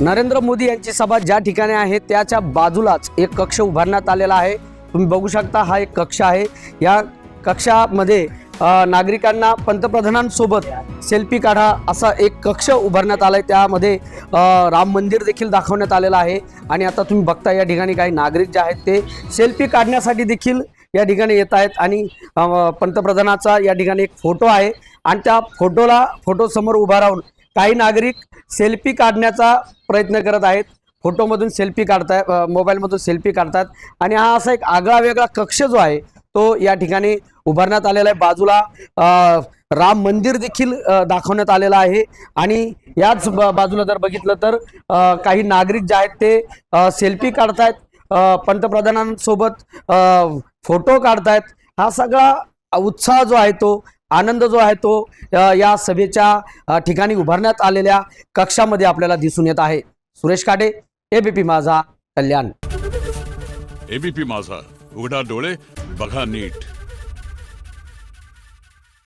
नरेंद्र मोदी यांची सभा ज्या ठिकाणी आहे त्याच्या बाजूलाच एक कक्ष उभारण्यात आलेला आहे. तुम्ही बघू शकता हा एक कक्ष आहे. या कक्षामध्ये नागरिकांना पंतप्रधानांसोबत सेल्फी काढा असा एक कक्ष उभारण्यात आला आहे त्यामध्ये राम मंदिर देखील दाखवण्यात आलेलं आहे. आणि आता तुम्ही बघता या ठिकाणी काही नागरिक जे आहेत ते सेल्फी काढण्यासाठी देखील या ठिकाणी येत आहेत. आणि पंतप्रधानाचा या ठिकाणी एक फोटो आहे. आणि त्या फोटोला फोटोसमोर उभा राहून काही नागरिक सेल्फी काढण्याचा प्रयत्न करत आहेत. फोटोमधून सेल्फी काढताय मोबाईलमधून सेल्फी काढतात. आणि हा असा एक आगळा वेगळा कक्ष जो आहे तो या ठिकाणी उभारण्यात आलेला आहे. बाजूला राम मंदिर देखील दाखवण्यात आलेलं आहे. आणि याच बाजूला जर बघितलं तर काही नागरिक जे आहेत ते सेल्फी काढतायत. पंतप्रधानांसोबत फोटो काढतायत. हा सगळा उत्साह जो आहे तो आनंद जो आहे तो या सभेच्या ठिकाणी उभारण्यात आलेल्या कक्षामध्ये आपल्याला दिसून येत आहे. सुरेश काटे एबीपी माझा कल्याण. एबीपी माझा. उघडा डोळे बघा नीट.